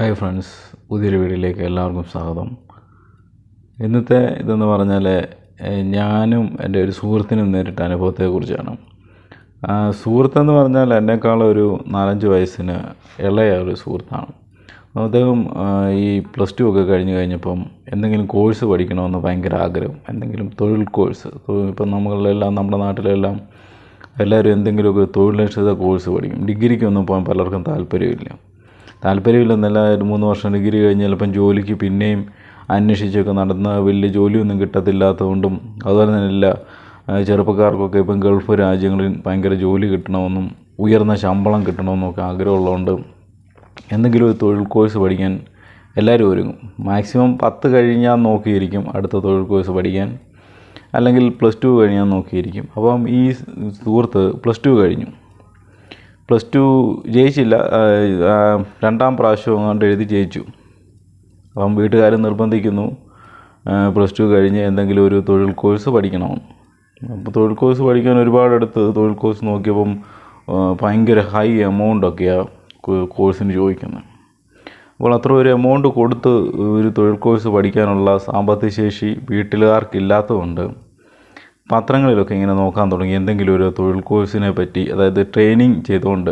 Hi friends പുതിയൊരു വീഡിയോയിലേക്ക് എല്ലാവർക്കും സ്വാഗതം. ഇന്നത്തെ ഇതെന്ന് പറഞ്ഞാൽ ഞാനും എന്റെ ഒരു സുഹൃത്തിനും നേരിട്ട അനുഭവത്തെക്കുറിച്ചാണ്. സുഹൃത്തെന്ന് പറഞ്ഞാൽ എന്നെക്കാളൊരു നാലഞ്ച് വയസ്സിന് ഇളയ ഒരു സുഹൃത്താണ്. അദ്ദേഹം ഈ പ്ലസ് ടു ഒക്കെ കഴിഞ്ഞ് കഴിഞ്ഞപ്പം എന്തെങ്കിലും കോഴ്സ് പഠിക്കണമെന്ന് ഭയങ്കര ആഗ്രഹം. എന്തെങ്കിലും തൊഴിൽ കോഴ്സ് ഇപ്പം നമ്മളെല്ലാം നമ്മുടെ നാട്ടിലെല്ലാം എല്ലാവരും എന്തെങ്കിലുമൊക്കെ തൊഴിലധിഷ്ഠിത കോഴ്സ് പഠിക്കും. ഡിഗ്രിക്കൊന്നും പോകാൻ പലർക്കും താല്പര്യമില്ല. താല്പര്യമില്ലെന്നല്ല ഒരു മൂന്ന് വർഷം ഡിഗ്രി കഴിഞ്ഞ് ചിലപ്പം ജോലിക്ക് പിന്നെയും അന്വേഷിച്ചൊക്കെ നടന്ന വലിയ ജോലിയൊന്നും കിട്ടത്തില്ലാത്തതുകൊണ്ടും അതുപോലെ തന്നെ എല്ലാ ചെറുപ്പക്കാർക്കൊക്കെ ഇപ്പം ഗൾഫ് രാജ്യങ്ങളിൽ ഭയങ്കര ജോലി കിട്ടണമെന്നും ഉയർന്ന ശമ്പളം കിട്ടണമെന്നും ഒക്കെ ആഗ്രഹമുള്ളതുകൊണ്ട് എന്തെങ്കിലും ഒരു തൊഴിൽ കോഴ്സ് പഠിക്കാൻ എല്ലാവരും ഒരുങ്ങും. മാക്സിമം പത്ത് കഴിഞ്ഞാൽ നോക്കിയിരിക്കും അടുത്ത തൊഴിൽ കോഴ്സ് പഠിക്കാൻ അല്ലെങ്കിൽ പ്ലസ് ടു കഴിഞ്ഞാൽ നോക്കിയിരിക്കും. അപ്പം ഈ സുഹൃത്ത് പ്ലസ് ടു കഴിഞ്ഞു. പ്ലസ് ടു ജയിച്ചില്ല. രണ്ടാം പ്രാവശ്യം അങ്ങോട്ട് എഴുതി ജയിച്ചു. അപ്പം വീട്ടുകാർ നിർബന്ധിക്കുന്നു. പ്ലസ് ടു കഴിഞ്ഞ് എന്തെങ്കിലും ഒരു തൊഴിൽ കോഴ്സ് പഠിക്കണമെന്ന് അപ്പോൾ തൊഴിൽ കോഴ്സ് പഠിക്കാൻ ഒരുപാടെടുത്ത് തൊഴിൽ കോഴ്സ് നോക്കിയപ്പം ഭയങ്കര ഹൈ എമൗണ്ടൊക്കെയാണ് കോഴ്സിന് ചോദിക്കുന്നത് അപ്പോൾ അത്ര ഒരു എമൗണ്ട് കൊടുത്ത് ഒരു തൊഴിൽ കോഴ്സ് പഠിക്കാനുള്ള സാമ്പത്തിക ശേഷി വീട്ടുകാർക്കില്ലാത്തതുകൊണ്ട് പത്രങ്ങളിലൊക്കെ ഇങ്ങനെ നോക്കാൻ തുടങ്ങി. എന്തെങ്കിലും ഒരു തൊഴിൽ കോഴ്സിനെ പറ്റി അതായത് ട്രെയിനിങ് ചെയ്തുകൊണ്ട്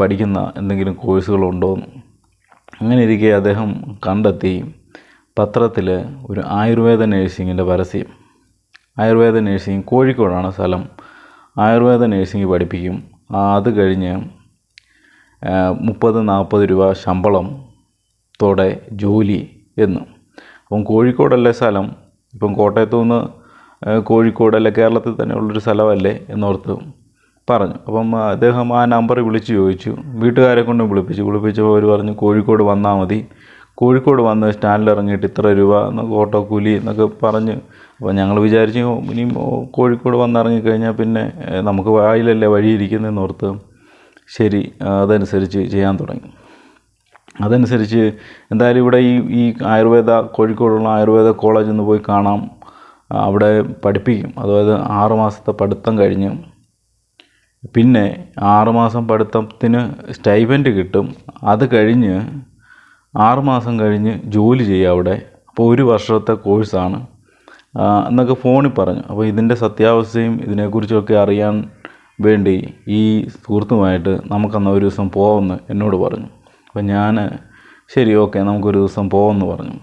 പഠിക്കുന്ന എന്തെങ്കിലും കോഴ്സുകളുണ്ടോ എന്ന് അങ്ങനെ ഇരിക്കെ അദ്ദേഹം കണ്ടെത്തി പത്രത്തിൽ ഒരു ആയുർവേദ നേഴ്സിങ്ങിന്റെ പരസ്യം. ആയുർവേദ നേഴ്സിംഗ് കോഴിക്കോടാണ് സ്ഥലം. ആയുർവേദ നേഴ്സിംഗ് പഠിപ്പിക്കും. അത് കഴിഞ്ഞ് മുപ്പത് നാൽപ്പത് രൂപ ശമ്പളം തോടെ ജോലി എന്ന്. അപ്പം കോഴിക്കോടല്ലേ സ്ഥലം? ഇപ്പം കോട്ടയത്തു നിന്ന് കോഴിക്കോട് അല്ലെ കേരളത്തിൽ തന്നെ ഉള്ളൊരു സ്ഥലമല്ലേ എന്നോർത്ത് പറഞ്ഞു. അപ്പം അദ്ദേഹം ആ നമ്പർ വിളിച്ച് ചോദിച്ചു. വീട്ടുകാരെ കൊണ്ട് വിളിപ്പിച്ചു. വിളിപ്പിച്ചപ്പോൾ അവർ പറഞ്ഞു കോഴിക്കോട് വന്നാൽ മതി. കോഴിക്കോട് വന്ന് സ്റ്റാൻഡിൽ ഇറങ്ങിയിട്ട് ഇത്ര രൂപ എന്നൊക്കെ ഓട്ടോ കൂലി എന്നൊക്കെ പറഞ്ഞ് അപ്പോൾ ഞങ്ങൾ വിചാരിച്ചു ഇനി കോഴിക്കോട് വന്നിറങ്ങിക്കഴിഞ്ഞാൽ പിന്നെ നമുക്ക് വായിലല്ലേ വഴിയിരിക്കുന്നതെന്ന് ഓർത്ത് ശരി അതനുസരിച്ച് ചെയ്യാൻ തുടങ്ങി. അതനുസരിച്ച് എന്തായാലും ഇവിടെ ഈ ഈ ആയുർവേദ കോഴിക്കോടുള്ള ആയുർവേദ കോളേജിൽ നിന്ന് പോയി കാണാം. അവിടെ പഠിപ്പിക്കും. അതായത് ആറ് മാസത്തെ പഠിത്തം കഴിഞ്ഞ് പിന്നെ ആറുമാസം പഠിത്തത്തിന് സ്റ്റൈപ്പൻഡ് കിട്ടും. അത് കഴിഞ്ഞ് ആറുമാസം കഴിഞ്ഞ് ജോലി ചെയ്യുക അവിടെ. അപ്പോൾ ഒരു വർഷത്തെ കോഴ്സാണ് എന്നൊക്കെ ഫോണിൽ പറഞ്ഞു. അപ്പോൾ ഇതിന്റെ സത്യാവസ്ഥയും ഇതിനെക്കുറിച്ചൊക്കെ അറിയാൻ വേണ്ടി ഈ സുഹൃത്തുമായിട്ട് നമുക്കന്ന് ഒരു ദിവസം പോകാമെന്ന് എന്നോട് പറഞ്ഞു. അപ്പോൾ ഞാൻ ശരി ഓക്കെ നമുക്കൊരു ദിവസം പോകാമെന്ന് പറഞ്ഞു.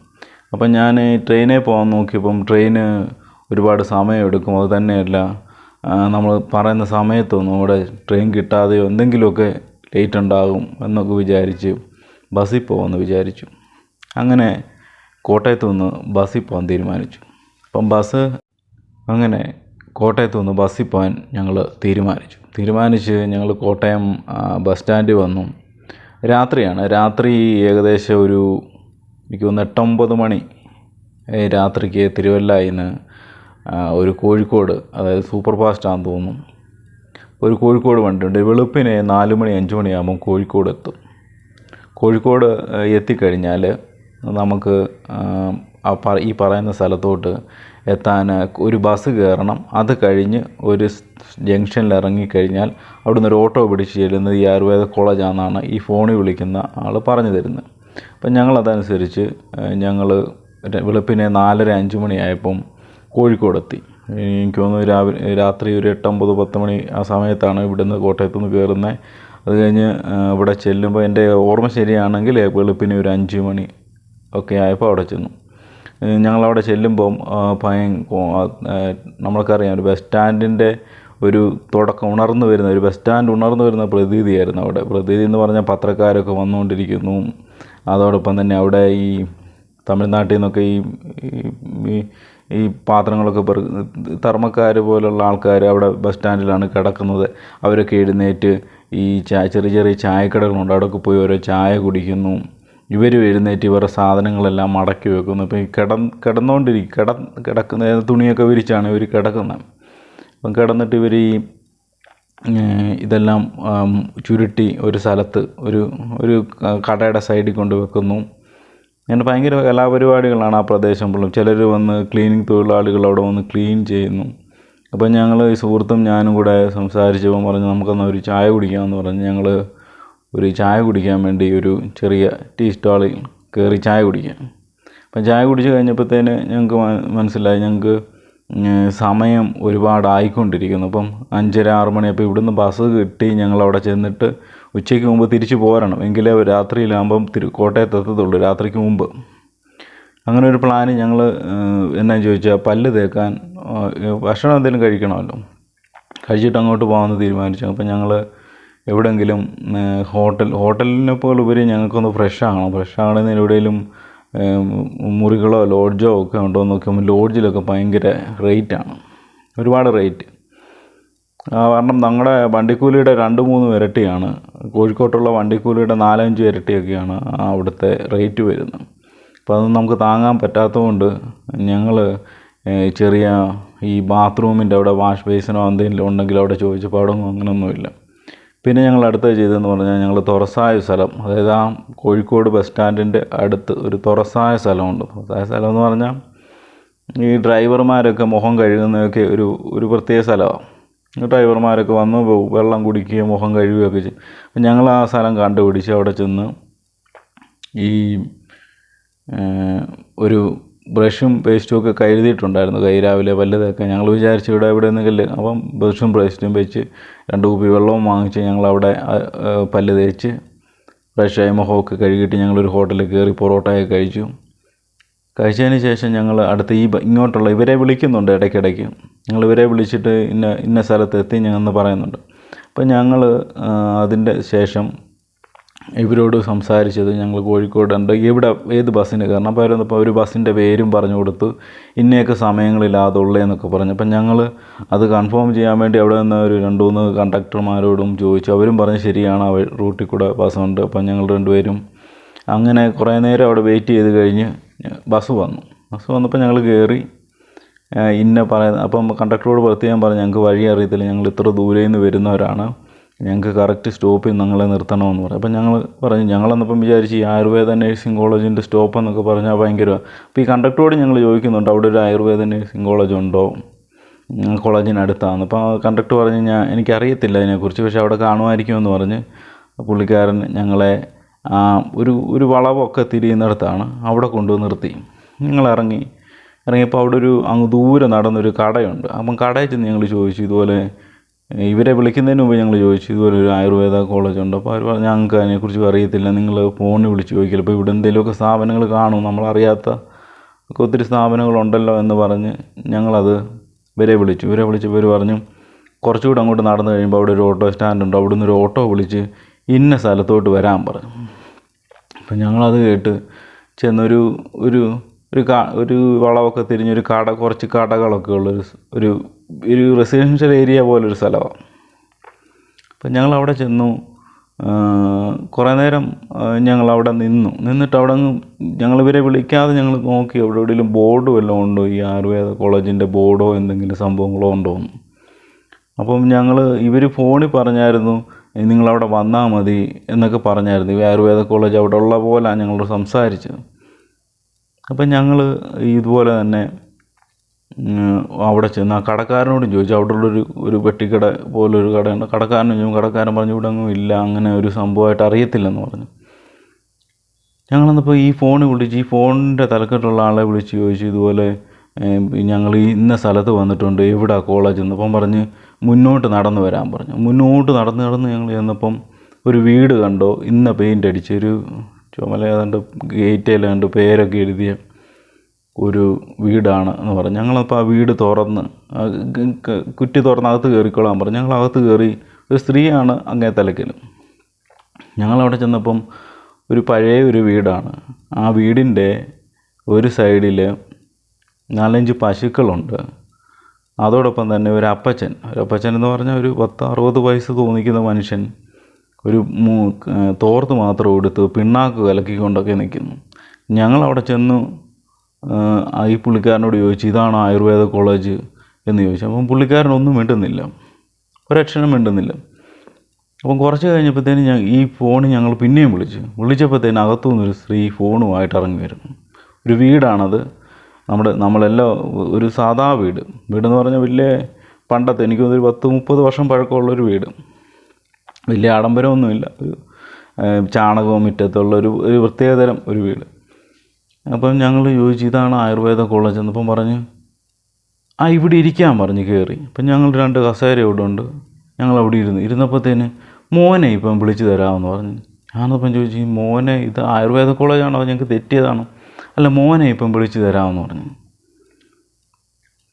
അപ്പം ഞാൻ ട്രെയിനിൽ പോകാൻ നോക്കിയപ്പം ട്രെയിന് ഒരുപാട് സമയം എടുക്കും അത് തന്നെയല്ല നമ്മൾ പറയുന്ന സമയത്തൊന്നും അവിടെ ട്രെയിൻ കിട്ടാതെയോ എന്തെങ്കിലുമൊക്കെ ലേറ്റ് ഉണ്ടാകും എന്നൊക്കെ വിചാരിച്ച് ബസ്സിൽ പോകാമെന്ന് വിചാരിച്ചു. അങ്ങനെ കോട്ടയത്ത് നിന്ന് ബസ്സിൽ പോകാൻ തീരുമാനിച്ചു. അപ്പം ബസ് അങ്ങനെ കോട്ടയത്ത് നിന്ന് ബസ്സിൽ പോകാൻ ഞങ്ങൾ തീരുമാനിച്ചു. തീരുമാനിച്ച് ഞങ്ങൾ കോട്ടയം ബസ് സ്റ്റാൻഡിൽ വന്നു. രാത്രിയാണ്. രാത്രി ഏകദേശം ഒരു എനിക്ക് തോന്നുന്നു എട്ടൊമ്പത് മണി രാത്രിക്ക് തിരുവല്ലയിൽ ഒരു കോഴിക്കോട് അതായത് സൂപ്പർ ഫാസ്റ്റ് ആണെന്ന് തോന്നുന്നു. ഒരു കോഴിക്കോട് വണ്ടിയുണ്ട്. വെളുപ്പിന് നാല് മണി അഞ്ച് മണിയാകുമ്പം കോഴിക്കോട് എത്തും. കോഴിക്കോട് എത്തിക്കഴിഞ്ഞാൽ നമുക്ക് ഈ പറയുന്ന സ്ഥലത്തോട്ട് എത്താൻ ഒരു ബസ് കയറണം. അത് കഴിഞ്ഞ് ഒരു ജംഗ്ഷനിൽ ഇറങ്ങിക്കഴിഞ്ഞാൽ അവിടുന്ന് ഒരു ഓട്ടോ പിടിച്ച് ചെല്ലുന്നത് ഈ ആയുർവേദ കോളേജാണെന്നാണ് ഈ ഫോണിൽ വിളിക്കുന്ന ആൾ പറഞ്ഞു തരുന്നത്. അപ്പം ഞങ്ങളതനുസരിച്ച് ഞങ്ങൾ വെളുപ്പിനെ നാലര അഞ്ച് മണിയായപ്പം കോഴിക്കോടെത്തി എനിക്ക് തോന്നുന്നു രാവിലെ രാത്രി ഒരു എട്ടൊമ്പത് പത്ത് മണി ആ സമയത്താണ് ഇവിടുന്ന് കോട്ടയത്തു നിന്ന് കയറുന്നത് അത് കഴിഞ്ഞ് ഇവിടെ ചെല്ലുമ്പോൾ എന്റെ ഓർമ്മ ശരിയാണെങ്കിൽ വെളുപ്പിന് ഒരു അഞ്ച് മണി ഒക്കെ ആയപ്പോൾ അവിടെ ചെന്നു. ഞങ്ങളവിടെ ചെല്ലുമ്പം ഭയ നമ്മൾക്കറിയാം ഒരു ബസ് സ്റ്റാൻഡിന്റെ ഒരു തുടക്കം ഉണർന്നു വരുന്ന ഒരു ബസ് സ്റ്റാൻഡ് ഉണർന്നു വരുന്ന പ്രതീതിയായിരുന്നു അവിടെ. പ്രതീതി എന്ന് പറഞ്ഞാൽ പത്രക്കാരൊക്കെ വന്നുകൊണ്ടിരിക്കുന്നു. അതോടൊപ്പം തന്നെ അവിടെ ഈ തമിഴ്നാട്ടിൽ നിന്നൊക്കെ ഈ ഈ- ഈ- പാത്രങ്ങളൊക്കെ പെറു തർമ്മക്കാർ പോലുള്ള ആൾക്കാർ അവിടെ ബസ് സ്റ്റാൻഡിലാണ് കിടക്കുന്നത്. അവരൊക്കെ എഴുന്നേറ്റ് ഈ ചായ ചെറിയ ചെറിയ ചായക്കടകളുണ്ട്. അവിടെയൊക്കെ പോയി ഓരോ ചായ കുടിക്കുന്നു. ഇവർ എഴുന്നേറ്റ് ഇവരുടെ സാധനങ്ങളെല്ലാം മടക്കി വെക്കുന്നു. ഇപ്പം ഈ കിട കിടന്നുകൊണ്ടിരിക്കും കിട കിടക്കുന്ന തുണിയൊക്കെ വിരിച്ചാണ് ഇവർ കിടക്കുന്നത്. അപ്പം കിടന്നിട്ട് ഇവർ ഈ ഇതെല്ലാം ചുരുട്ടി ഒരു സ്ഥലത്ത് ഒരു ഒരു കടയുടെ സൈഡിൽ കൊണ്ട് വെക്കുന്നു. അങ്ങനെ ഭയങ്കര കലാപരിപാടികളാണ് ആ പ്രദേശം മുഴുവൻ ചിലർ വന്ന് ക്ലീനിങ് തൊഴിലാളികൾ അവിടെ വന്ന് ക്ലീൻ ചെയ്യുന്നു. അപ്പം ഞങ്ങൾ ഈ സുഹൃത്തും ഞാനും കൂടെ സംസാരിച്ചപ്പോൾ പറഞ്ഞു നമുക്കെന്നാൽ ഒരു ചായ കുടിക്കാമെന്ന് പറഞ്ഞ് ഞങ്ങൾ ഒരു ചായ കുടിക്കാൻ വേണ്ടി ഒരു ചെറിയ ടീ സ്റ്റാളിൽ കയറി ചായ കുടിക്കാം. അപ്പം ചായ കുടിച്ച് കഴിഞ്ഞപ്പോഴത്തേന് ഞങ്ങൾക്ക് മനസ്സിലായി ഞങ്ങൾക്ക് സമയം ഒരുപാടായിക്കൊണ്ടിരിക്കുന്നു. അപ്പം അഞ്ചര ആറ് മണി അപ്പോൾ ഇവിടുന്ന് ബസ് കിട്ടി. ഞങ്ങൾ അവിടെ ചെന്നിട്ട് ഉച്ചയ്ക്ക് മുമ്പ് തിരിച്ച് പോരണം. എങ്കിലേ രാത്രിയിലാകുമ്പം തിരു കോട്ടയത്ത് എത്തത്തുള്ളൂ രാത്രിക്ക് മുമ്പ്. അങ്ങനെ ഒരു പ്ലാന് ഞങ്ങൾ എന്നാ ചോദിച്ചാൽ പല്ല് തേക്കാൻ ഭക്ഷണം എന്തെങ്കിലും കഴിക്കണമല്ലോ. കഴിച്ചിട്ട് അങ്ങോട്ട് പോകാമെന്ന് തീരുമാനിച്ചു. അപ്പം ഞങ്ങൾ എവിടെയെങ്കിലും ഹോട്ടൽ ഹോട്ടലിനെപ്പോൾ ഉപരി ഞങ്ങൾക്കൊന്ന് ഫ്രഷ് ആകണം. ഫ്രഷ് ആകണമെന്ന് എവിടെയെങ്കിലും മുറികളോ ലോഡ്ജോ ഒക്കെ ഉണ്ടോ എന്ന് നോക്കുമ്പോൾ ലോഡ്ജിലൊക്കെ ഭയങ്കര റേറ്റാണ് ഒരുപാട് റേറ്റ് കാരണം ഞങ്ങളുടെ വണ്ടിക്കൂലിയുടെ രണ്ട് മൂന്ന് ഇരട്ടിയാണ് കോഴിക്കോട്ടുള്ള വണ്ടിക്കൂലിയുടെ നാലഞ്ച് ഇരട്ടിയൊക്കെയാണ് അവിടുത്തെ റേറ്റ് വരുന്നത്. അപ്പോൾ അതൊന്നും നമുക്ക് താങ്ങാൻ പറ്റാത്തതുകൊണ്ട് ഞങ്ങൾ ചെറിയ ഈ ബാത്റൂമിന്റെ അവിടെ വാഷ് ബേസിനോ എന്തെങ്കിലും ഉണ്ടെങ്കിൽ അവിടെ ചോദിച്ചപ്പോൾ അവിടെ അങ്ങനെയൊന്നുമില്ല പിന്നെ ഞങ്ങൾ അടുത്ത ചെയ്തതെന്ന് പറഞ്ഞാൽ ഞങ്ങൾ തുറസായ സ്ഥലം അതായത് ആ കോഴിക്കോട് ബസ് സ്റ്റാൻഡിന്റെ അടുത്ത് ഒരു തുറസായ സ്ഥലമുണ്ട്. തുറസായ സ്ഥലം എന്ന് പറഞ്ഞാൽ ഈ ഡ്രൈവർമാരൊക്കെ മുഖം കഴുകുന്നതൊക്കെ ഒരു ഒരു പ്രത്യേക സ്ഥലമാണ് ഡ്രൈവർമാരൊക്കെ വന്ന് വെള്ളം കുടിക്കുകയും മുഖം കഴുകുകയൊക്കെ ചെയ്യും. ഞങ്ങൾ ആ സ്ഥലം കണ്ടുപിടിച്ച് അവിടെ ചെന്ന് ഈ ഒരു ബ്രഷും പേസ്റ്റും ഒക്കെ കരുതിയിട്ടുണ്ടായിരുന്നു കൈ രാവിലെ ഞങ്ങൾ വിചാരിച്ചു ഇവിടെ എവിടെ നിന്നെങ്കിലും അപ്പം ബ്രഷും പേസ്റ്റും വെച്ച് രണ്ട് കുപ്പി വെള്ളവും വാങ്ങിച്ച് ഞങ്ങളവിടെ പല്ല് തേച്ച് ഫ്രഷായി മുഖമൊക്കെ കഴുകിയിട്ട് ഞങ്ങളൊരു ഹോട്ടലിൽ കയറി പൊറോട്ടയൊക്കെ കഴിച്ചു. കഴിച്ചതിന് ശേഷം ഞങ്ങൾ അടുത്ത ഈ ഇങ്ങോട്ടുള്ള ഇവരെ വിളിക്കുന്നുണ്ട് ഇടയ്ക്കിടയ്ക്ക്. ഞങ്ങൾ ഇവരെ വിളിച്ചിട്ട് ഇന്ന ഇന്ന സ്ഥലത്ത് എത്തി ഞങ്ങൾ പറയുന്നുണ്ട്. അപ്പം ഞങ്ങൾ അതിന്റെ ശേഷം ഇവരോട് സംസാരിച്ചത് ഞങ്ങൾ കോഴിക്കോടുണ്ട്. എവിടെ ഏത് ബസ്സിന്? കയറണം അപ്പോൾ അവരൊന്നിപ്പോൾ ഒരു ബസ്സിന്റെ പേരും പറഞ്ഞു കൊടുത്തു ഇന്നയൊക്കെ സമയങ്ങളില്ലാതെ ഉള്ളതെന്നൊക്കെ പറഞ്ഞു. അപ്പം ഞങ്ങൾ അത് കൺഫേം ചെയ്യാൻ വേണ്ടി അവിടെ നിന്ന് ഒരു രണ്ട് മൂന്ന് കണ്ടക്ടർമാരോടും ചോദിച്ചു. അവരും പറഞ്ഞു ശരിയാണ് അവർ റൂട്ടിൽ കൂടെ ബസ്സുണ്ട്. അപ്പം ഞങ്ങൾ രണ്ടുപേരും അങ്ങനെ കുറേ നേരം അവിടെ വെയിറ്റ് ചെയ്ത് കഴിഞ്ഞ് ബസ് വന്നു. ബസ് വന്നപ്പോൾ ഞങ്ങൾ കയറി ഇന്ന പറയുന്ന അപ്പം കണ്ടക്ടറോട് പ്രത്യേകം പറഞ്ഞു ഞങ്ങൾക്ക് വഴി അറിയത്തില്ല. ഞങ്ങൾ ഇത്ര ദൂരെ നിന്ന് വരുന്നവരാണ്. ഞങ്ങൾക്ക് കറക്റ്റ് സ്റ്റോപ്പിൽ ഞങ്ങളെ നിർത്തണമെന്ന് പറഞ്ഞു. അപ്പം ഞങ്ങൾ പറഞ്ഞു ഞങ്ങളെന്നപ്പം വിചാരിച്ച് ഈ ആയുർവേദ നേഴ്സിംഗ് കോളേജിന്റെ സ്റ്റോപ്പ് എന്നൊക്കെ പറഞ്ഞാൽ ഭയങ്കര അപ്പോൾ ഈ കണ്ടക്ടറോട് ഞങ്ങൾ ചോദിക്കുന്നുണ്ട് അവിടെ ഒരു ആയുർവേദ നേഴ്സിംഗ് കോളേജ് ഉണ്ടോ? കോളേജിനടുത്താണ് അപ്പോൾ കണ്ടക്ടർ പറഞ്ഞു ഞാൻ എനിക്കറിയത്തില്ല അതിനെക്കുറിച്ച് പക്ഷേ അവിടെ കാണുമായിരിക്കുമെന്ന് പറഞ്ഞ് പുള്ളിക്കാരൻ ഞങ്ങളെ ഒരു ഒരു വളവൊക്കെ തിരിയുന്നിടത്താണ് അവിടെ കൊണ്ടുവന്ന് നിർത്തി. ഞങ്ങൾ ഇറങ്ങി ഇറങ്ങിയപ്പോൾ അവിടെ ഒരു അങ്ങ് ദൂരെ നടന്നൊരു കടയുണ്ട്. അപ്പം കടയിൽ ചെന്ന് ഞങ്ങൾ ചോദിച്ചു ഇതുപോലെ ഇവരെ വിളിക്കുന്നതിന് മുമ്പ് ഞങ്ങൾ ചോദിച്ചു ഇതുപോലെ ഒരു ആയുർവേദ കോളേജ് ഉണ്ട് അപ്പോൾ അവർ പറഞ്ഞു ഞങ്ങൾക്ക് അതിനെക്കുറിച്ച് അറിയത്തില്ല നിങ്ങൾ ഫോണിൽ വിളിച്ച് ചോദിക്കില്ല അപ്പോൾ ഇവിടെ എന്തെങ്കിലുമൊക്കെ സ്ഥാപനങ്ങൾ കാണും നമ്മളറിയാത്ത ഒക്കെ ഒത്തിരി സ്ഥാപനങ്ങളുണ്ടല്ലോ എന്ന് പറഞ്ഞ് ഞങ്ങളത് ഇവരെ വിളിച്ചു. ഇവരെ വിളിച്ചപ്പോൾ ഇവർ പറഞ്ഞു കുറച്ചുകൂടെ അങ്ങോട്ട് നടന്നു കഴിയുമ്പോൾ അവിടെ ഒരു ഓട്ടോ സ്റ്റാൻഡ് ഉണ്ട് അവിടെ നിന്ന് ഒരു ഓട്ടോ വിളിച്ച് ഇന്ന സ്ഥലത്തോട്ട് വരാൻ പറഞ്ഞു. അപ്പം ഞങ്ങളത് കേട്ട് ചെന്നൊരു ഒരു ഒരു കാ ഒരു വളവൊക്കെ തിരിഞ്ഞൊരു കട കുറച്ച് കടകളൊക്കെ ഉള്ളൊരു ഒരു ഒരു റെസിഡൻഷ്യൽ ഏരിയ പോലൊരു സ്ഥലമാണ് അപ്പം ഞങ്ങൾ അവിടെ ചെന്നു കുറേ നേരം ഞങ്ങൾ അവിടെ നിന്നു. നിന്നിട്ട് അവിടെ ഞങ്ങൾ ഇവരെ വിളിക്കാതെ ഞങ്ങൾ നോക്കി അവിടെ എവിടെയെങ്കിലും ബോർഡ് വല്ലതും ഉണ്ടോ? ഈ ആയുർവേദ കോളേജിന്റെ ബോർഡോ എന്തെങ്കിലും സംഭവങ്ങളോ ഉണ്ടോ എന്ന്. അപ്പം ഞങ്ങൾ ഇവർ ഫോണിൽ പറഞ്ഞായിരുന്നു "ഏ, നിങ്ങളവിടെ വന്നാൽ മതി എന്നൊക്കെ പറഞ്ഞായിരുന്നു. ഈ ആയുർവേദ കോളേജ് അവിടെ ഉള്ള പോലെയാണ് ഞങ്ങളോട് സംസാരിച്ചത്. അപ്പം ഞങ്ങൾ ഇതുപോലെ തന്നെ അവിടെ ചെന്ന് ആ കടക്കാരനോടും ചോദിച്ചു. അവിടെ ഉള്ളൊരു ഒരു പെട്ടിക്കട പോലൊരു കടയുണ്ട് കടക്കാരനും ചോദിച്ചു കടക്കാരൻ പറഞ്ഞു ഇവിടെ അങ്ങും ഇല്ല അങ്ങനെ ഒരു സംഭവമായിട്ട് അറിയത്തില്ലെന്ന് പറഞ്ഞു. ഞങ്ങളെന്നപ്പോൾ ഈ ഫോണിൽ വിളിച്ച് ഈ ഫോണിന്റെ തലക്കെട്ടുള്ള ആളെ വിളിച്ച് ചോദിച്ചു ഇതുപോലെ ഞങ്ങൾ ഇന്ന സ്ഥലത്ത് വന്നിട്ടുണ്ട് എവിടെ കോളേജ് എന്നപ്പം പറഞ്ഞ് മുന്നോട്ട് നടന്നു വരാൻ പറഞ്ഞു. മുന്നോട്ട് നടന്ന് നടന്ന് ഞങ്ങൾ ചെന്നപ്പം ഒരു വീട് കണ്ടോ ഇന്ന പെയിന്റ് അടിച്ച് ഒരു ചുമല ഏതാണ്ട് ഗേറ്റിലാണ്ട് പേരൊക്കെ എഴുതിയ ഒരു വീടാണ് എന്ന് പറഞ്ഞു. ഞങ്ങളപ്പോൾ ആ വീട് തുറന്ന് കുറ്റി തുറന്ന് അകത്ത് കയറിക്കോളാൻ പറഞ്ഞു. ഞങ്ങൾ അകത്ത് കയറി ഒരു സ്ത്രീയാണ് അങ്ങേ തലക്കലും ഞങ്ങളവിടെ ചെന്നപ്പം ഒരു പഴയ ഒരു വീടാണ്. ആ വീടിന്റെ ഒരു സൈഡിൽ നാലഞ്ച് പശുക്കളുണ്ട്. അതോടൊപ്പം തന്നെ ഒരു അപ്പച്ചൻ. ഒരു അപ്പച്ചൻ എന്ന് പറഞ്ഞാൽ ഒരു പത്ത് അറുപത് വയസ്സ് തോന്നിക്കുന്ന മനുഷ്യൻ ഒരു മൂ തോർത്ത് മാത്രം എടുത്ത് പിണ്ണാക്ക് കലക്കിക്കൊണ്ടൊക്കെ നിൽക്കുന്നു. ഞങ്ങളവിടെ ചെന്ന് ഈ പുള്ളിക്കാരനോട് ചോദിച്ചു ഇതാണ് ആയുർവേദ കോളേജ്? എന്ന് ചോദിച്ചു. അപ്പം പുള്ളിക്കാരനൊന്നും മിണ്ടുന്നില്ല. ഒരക്ഷരം മിണ്ടുന്നില്ല. അപ്പം കുറച്ച് കഴിഞ്ഞപ്പോഴത്തേനും ഞാൻ ഈ ഫോൺ ഞങ്ങൾ പിന്നെയും വിളിച്ചു. വിളിച്ചപ്പോഴത്തേനും അകത്തു നിന്നൊരു സ്ത്രീ ഫോണുമായിട്ട് ഇറങ്ങി വരുന്നു. ഒരു വീടാണത്. നമ്മുടെ നമ്മളെല്ലാം ഒരു സാധാ വീട്. വീടെന്ന് പറഞ്ഞാൽ വലിയ പണ്ടത്തെ എനിക്ക് ഒരു പത്ത് മുപ്പത് വർഷം പഴക്കമുള്ളൊരു വീട്. വലിയ ആഡംബരമൊന്നുമില്ല. ഒരു ചാണകവും മുറ്റത്തുള്ള ഒരു ഒരു പ്രത്യേകതരം ഒരു വീട്. അപ്പം ഞങ്ങൾ ചോദിച്ചു ഇതാണ് ആയുർവേദ കോളേജ് എന്നപ്പം പറഞ്ഞ് ആ ഇവിടെ ഇരിക്കാൻ പറഞ്ഞ് കയറി അപ്പം ഞങ്ങൾ രണ്ട് കസേര ഇവിടെ ഉണ്ട്. ഞങ്ങൾ അവിടെ ഇരുന്ന് ഇരുന്നപ്പോഴത്തേന് മോനെ ഇപ്പം വിളിച്ചു തരാമെന്ന് പറഞ്ഞു. ഞാനപ്പം ചോദിച്ചു മോനെ ഇത് ആയുർവേദ കോളേജാണോ? ഞങ്ങൾക്ക് തെറ്റിയതാണോ? അല്ല മോനെ ഇപ്പം വിളിച്ചു തരാമെന്ന് പറഞ്ഞു.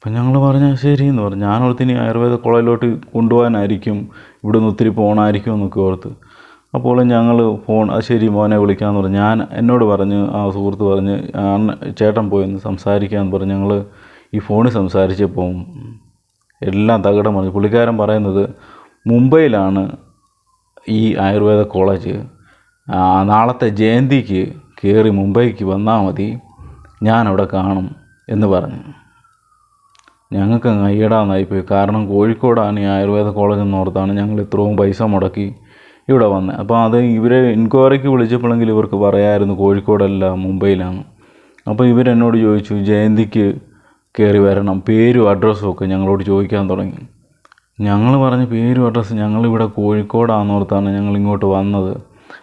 അപ്പം ഞങ്ങൾ പറഞ്ഞു ശരി എന്ന് പറഞ്ഞു. ഞാനോർത്തിന് ആയുർവേദ കോളേജിലോട്ട് കൊണ്ടുപോകാനായിരിക്കും ഇവിടെ നിന്ന് ഒത്തിരി പോകണമായിരിക്കും എന്നൊക്കെ ഓർത്ത്. അപ്പോൾ ഞങ്ങൾ ഫോൺ അത് ശരി മോനെ വിളിക്കാമെന്ന് പറഞ്ഞു. ഞാൻ എന്നോട് പറഞ്ഞ് ആ സുഹൃത്ത് പറഞ്ഞ് ചേട്ടൻ പോയി ഒന്ന് സംസാരിക്കാമെന്ന് പറഞ്ഞ്. ഞങ്ങൾ ഈ ഫോണിൽ സംസാരിച്ചപ്പോൾ എല്ലാം തകിടം പറഞ്ഞു പുള്ളിക്കാരൻ പറയുന്നത് മുംബൈയിലാണ് ഈ ആയുർവേദ കോളേജ് നാളത്തെ ജയന്തിക്ക് കയറി മുംബൈക്ക് വന്നാൽ മതി ഞാനവിടെ കാണും എന്ന് പറഞ്ഞു. ഞങ്ങൾക്ക് അങ്ങ് അയ്യടാന്നായിപ്പോയി കാരണം കോഴിക്കോടാണ് ഈ ആയുർവേദ കോളേജ് എന്ന് ഓർത്താണ് ഞങ്ങൾ ഇത്രയും പൈസ മുടക്കി ഇവിടെ വന്നത് അപ്പോൾ അത് ഇവരെ എൻക്വയറിക്ക് വിളിച്ചപ്പോഴെങ്കിൽ ഇവർക്ക് പറയാമായിരുന്നു കോഴിക്കോടല്ല മുംബൈയിലാണ്. അപ്പോൾ ഇവരെന്നോട് ചോദിച്ചു ജയന്തിക്ക് കയറി വരണം. പേരും അഡ്രസ്സും ഒക്കെ ഞങ്ങളോട് ചോദിക്കാൻ തുടങ്ങി. ഞങ്ങൾ പറഞ്ഞ പേരും അഡ്രസ്സ് ഞങ്ങളിവിടെ കോഴിക്കോടാണെന്നോർത്താണ് ഞങ്ങൾ ഇങ്ങോട്ട് വന്നത്.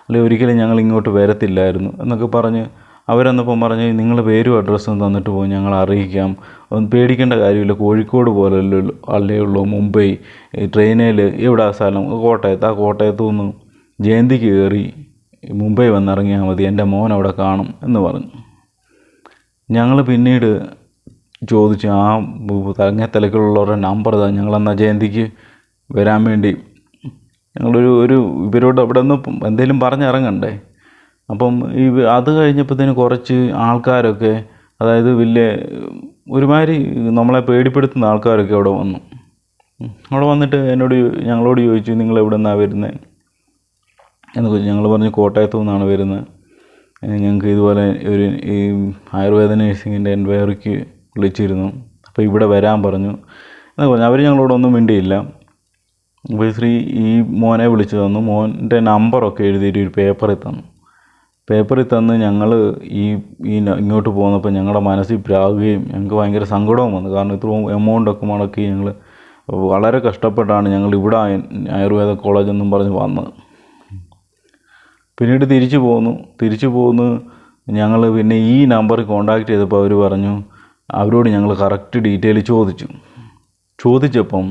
അല്ലെങ്കിൽ ഒരിക്കലും ഞങ്ങൾ ഇങ്ങോട്ട് വരത്തില്ലായിരുന്നു എന്നൊക്കെ പറഞ്ഞ് അവരെന്നപ്പം പറഞ്ഞു നിങ്ങൾ പേരും അഡ്രസ്സും തന്നിട്ട് പോയി ഞങ്ങൾ അറിയിക്കാം. ഒന്നും പേടിക്കേണ്ട കാര്യമില്ല. കോഴിക്കോട് പോലല്ലോ അല്ലേ ഉള്ളൂ മുംബൈ ട്രെയിനിൽ എവിടെ സ്ഥലം? കോട്ടയത്ത്. ആ കോട്ടയത്തു നിന്ന് ജയന്തിക്ക് കയറി മുംബൈ വന്നിറങ്ങിയാൽ മതി. എന്റെ മോൻ അവിടെ കാണും എന്ന് പറഞ്ഞു. ഞങ്ങൾ പിന്നീട് ചോദിച്ചു ആ തലങ്ങത്തലക്കുള്ളവരുടെ നമ്പർ താ. ഞങ്ങളെന്നാ ജയന്തിക്ക് വരാൻ വേണ്ടി? ഞങ്ങളൊരു ഒരു ഇവരോട് അവിടെ നിന്ന് എന്തെങ്കിലും പറഞ്ഞിറങ്ങണ്ടേ? അപ്പം ഈ അത് കഴിഞ്ഞപ്പോഴത്തേന് കുറച്ച് ആൾക്കാരൊക്കെ അതായത് വലിയ ഒരുമാതിരി നമ്മളെ പേടിപ്പെടുത്തുന്ന ആൾക്കാരൊക്കെ അവിടെ വന്നു. അവിടെ വന്നിട്ട് എന്നോട് ഞങ്ങളോട് ചോദിച്ചു നിങ്ങൾ എവിടെ നിന്നാണ് വരുന്നത് എന്ന് ചോദിച്ചു. ഞങ്ങൾ പറഞ്ഞു കോട്ടയത്ത് നിന്നാണ് വരുന്നത്. ഞങ്ങൾക്ക് ഇതുപോലെ ഒരു ഈ ആയുർവേദ നഴ്സിങ്ങിന്റെ എൻക്വയറിക്ക് വിളിച്ചിരുന്നു. അപ്പോൾ ഇവിടെ വരാൻ പറഞ്ഞു. എന്ന് പറഞ്ഞു. അവർ ഞങ്ങളോടൊന്നും മിണ്ടിയില്ല. അപ്പോൾ ശ്രീ ഈ മോനെ വിളിച്ചു തന്നു. മോന്റെ നമ്പറൊക്കെ എഴുതിയിട്ട് ഒരു പേപ്പറിൽ തന്നു. പേപ്പറിൽ തന്ന് ഞങ്ങൾ ഈ ഈ ഇങ്ങോട്ട് പോന്നപ്പോൾ ഞങ്ങളുടെ മനസ്സിൽ പ്രാകുകയും ഞങ്ങൾക്ക് ഭയങ്കര സങ്കടവും വന്നു. കാരണം ഇത്രയും എമൗണ്ടൊക്കെ മുടക്കി ഞങ്ങൾ വളരെ കഷ്ടപ്പെട്ടാണ് ഞങ്ങൾ ഇവിടെ ആയുർവേദ കോളേജ് എന്നും പറഞ്ഞ് വന്നത്. പിന്നീട് തിരിച്ചു പോന്നു. തിരിച്ചു പോന്ന് ഞങ്ങൾ പിന്നെ ഈ നമ്പറിൽ കോണ്ടാക്ട് ചെയ്തപ്പോൾ അവർ പറഞ്ഞു അവരോട് ഞങ്ങൾ കറക്റ്റ് ഡീറ്റെയിൽ ചോദിച്ചു. ചോദിച്ചപ്പം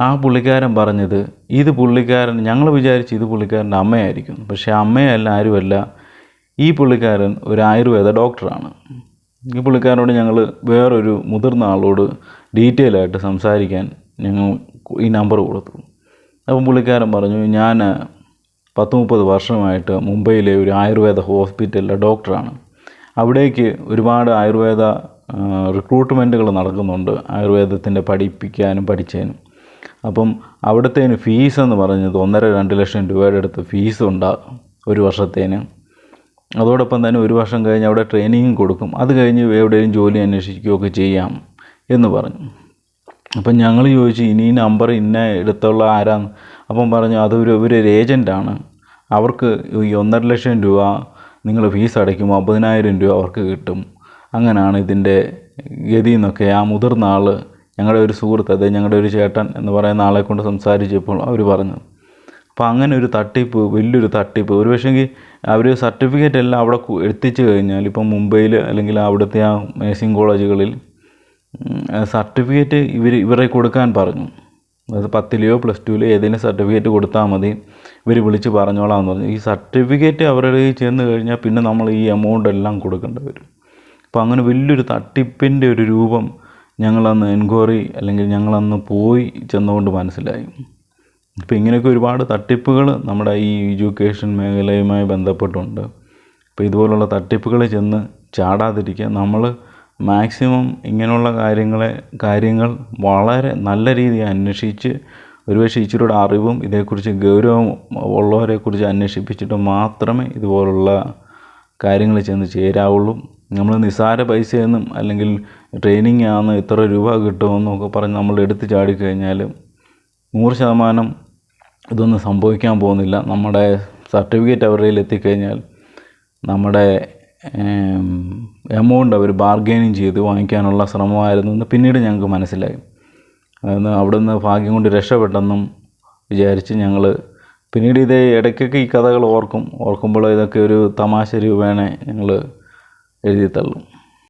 ആ പുള്ളിക്കാരൻ പറഞ്ഞത് ഇത് പുള്ളിക്കാരൻ ഞങ്ങൾ വിചാരിച്ച് ഇത് പുള്ളിക്കാരന്റെ അമ്മയായിരിക്കും. പക്ഷേ അമ്മയല്ല ആരുമല്ല. ഈ പുള്ളിക്കാരൻ ഒരു ആയുർവേദ ഡോക്ടറാണ്. ഈ പുള്ളിക്കാരനോട് ഞങ്ങൾ വേറൊരു മുതിർന്ന ആളോട് ഡീറ്റെയിൽ ആയിട്ട് സംസാരിക്കാൻ ഞങ്ങൾ ഈ നമ്പർ കൊടുത്തു. അപ്പം പുള്ളിക്കാരൻ പറഞ്ഞു ഞാൻ പത്ത് മുപ്പത് വർഷമായിട്ട് മുംബൈയിലെ ഒരു ആയുർവേദ ഹോസ്പിറ്റലിലെ ഡോക്ടറാണ്. അവിടേക്ക് ഒരുപാട് ആയുർവേദ റിക്രൂട്ട്മെന്റുകൾ നടക്കുന്നുണ്ട്. ആയുർവേദത്തിന്റെ പഠിപ്പിക്കാനും പഠിച്ചതിനും. അപ്പം അവിടുത്തേന് ഫീസ് എന്ന് പറഞ്ഞത് ഒന്നര രണ്ട് ലക്ഷം രൂപയുടെ അടുത്ത് ഫീസ് ഉണ്ടാകും ഒരു വർഷത്തേന്. അതോടൊപ്പം തന്നെ ഒരു വർഷം കഴിഞ്ഞ് അവിടെ ട്രെയിനിങ് കൊടുക്കും. അത് കഴിഞ്ഞ് എവിടെയും ജോലി അന്വേഷിക്കുകയൊക്കെ ചെയ്യാം എന്ന് പറഞ്ഞു. അപ്പം ഞങ്ങൾ ചോദിച്ചു ഇനി നമ്പർ ഇന്ന എടുത്തുള്ള ആരാന്ന്? അപ്പം പറഞ്ഞു അതൊരു ഒരു ഏജന്റാണ് അവർക്ക് ഈ ഒന്നര ലക്ഷം രൂപ നിങ്ങൾ ഫീസ് അടയ്ക്കുമ്പോൾ അമ്പതിനായിരം രൂപ അവർക്ക് കിട്ടും. അങ്ങനെയാണ് ഇതിന്റെ ഗതി എന്നൊക്കെ ആ മുതിർന്ന ആൾ ഞങ്ങളുടെ ഒരു സുഹൃത്ത് അതായത് ഞങ്ങളുടെ ഒരു ചേട്ടൻ എന്ന് പറയുന്ന ആളെ കൊണ്ട് സംസാരിച്ചപ്പോൾ അവർ പറഞ്ഞു. അപ്പോൾ അങ്ങനെ ഒരു തട്ടിപ്പ് വലിയൊരു തട്ടിപ്പ്. ഒരു പക്ഷേങ്കിൽ അവർ സർട്ടിഫിക്കറ്റ് എല്ലാം അവിടെ എത്തിച്ചു കഴിഞ്ഞാൽ ഇപ്പം മുംബൈയിൽ അല്ലെങ്കിൽ അവിടുത്തെ ആ നേഴ്സിംഗ് കോളേജുകളിൽ സർട്ടിഫിക്കറ്റ് ഇവർ ഇവരെ കൊടുക്കാൻ പറഞ്ഞു. അത് പത്തിലെയോ പ്ലസ് ടുവിലെയോ ഏതെങ്കിലും സർട്ടിഫിക്കറ്റ് കൊടുത്താൽ മതി ഇവർ വിളിച്ച് പറഞ്ഞോളാം എന്ന് പറഞ്ഞു. ഈ സർട്ടിഫിക്കറ്റ് അവരുടെ ചെന്ന് കഴിഞ്ഞാൽ പിന്നെ നമ്മൾ ഈ എമൗണ്ട് എല്ലാം കൊടുക്കേണ്ടി വരും. അപ്പോൾ അങ്ങനെ വലിയൊരു തട്ടിപ്പിന്റെ ഒരു രൂപം ഞങ്ങളന്ന് എൻക്വയറി അല്ലെങ്കിൽ ഞങ്ങളന്ന് പോയി ചെന്നുകൊണ്ട് മനസ്സിലായി. അപ്പോൾ ഇങ്ങനെയൊക്കെ ഒരുപാട് തട്ടിപ്പുകൾ നമ്മുടെ ഈ എഡ്യൂക്കേഷൻ മേഖലയുമായി ബന്ധപ്പെട്ടുണ്ട്. അപ്പോൾ ഇതുപോലുള്ള തട്ടിപ്പുകൾ ചെന്ന് ചാടാതിരിക്കുക നമ്മൾ മാക്സിമം ഇങ്ങനെയുള്ള കാര്യങ്ങളെ കാര്യങ്ങൾ വളരെ നല്ല രീതിയിൽ അന്വേഷിച്ച് ഒരുപക്ഷെ ഇച്ചിരിയുടെ അറിവും ഇതേക്കുറിച്ച് ഗൗരവം ഉള്ളവരെക്കുറിച്ച് അന്വേഷിപ്പിച്ചിട്ട് മാത്രമേ ഇതുപോലുള്ള കാര്യങ്ങൾ ചെന്ന് ചേരാവുള്ളൂ. നമ്മൾ നിസ്സാര പൈസയെന്നും അല്ലെങ്കിൽ ട്രെയിനിങ് ആണ് ഇത്ര രൂപ കിട്ടുമെന്നൊക്കെ പറഞ്ഞ് നമ്മൾ എടുത്ത് ചാടിക്കഴിഞ്ഞാൽ നൂറ് ശതമാനം ഇതൊന്നും സംഭവിക്കാൻ പോകുന്നില്ല. നമ്മുടെ സർട്ടിഫിക്കറ്റ് അവരുടെ കയ്യിൽ എത്തിക്കഴിഞ്ഞാൽ നമ്മുടെ എമൗണ്ട് അവർ ബാർഗെയിനിങ് ചെയ്ത് വാങ്ങിക്കാനുള്ള ശ്രമമായിരുന്നു എന്ന് പിന്നീട് ഞങ്ങൾക്ക് മനസ്സിലായി. അതായത് അവിടെ നിന്ന് ഭാഗ്യം കൊണ്ട് രക്ഷപ്പെട്ടെന്നും വിചാരിച്ച് ഞങ്ങൾ പിന്നീട് ഇത് ഇടയ്ക്കൊക്കെ ഈ കഥകൾ ഓർക്കും. ഓർക്കുമ്പോൾ ഇതൊക്കെ ഒരു തമാശ രൂപേണ ഞങ്ങൾ എഴുതി തള്ളും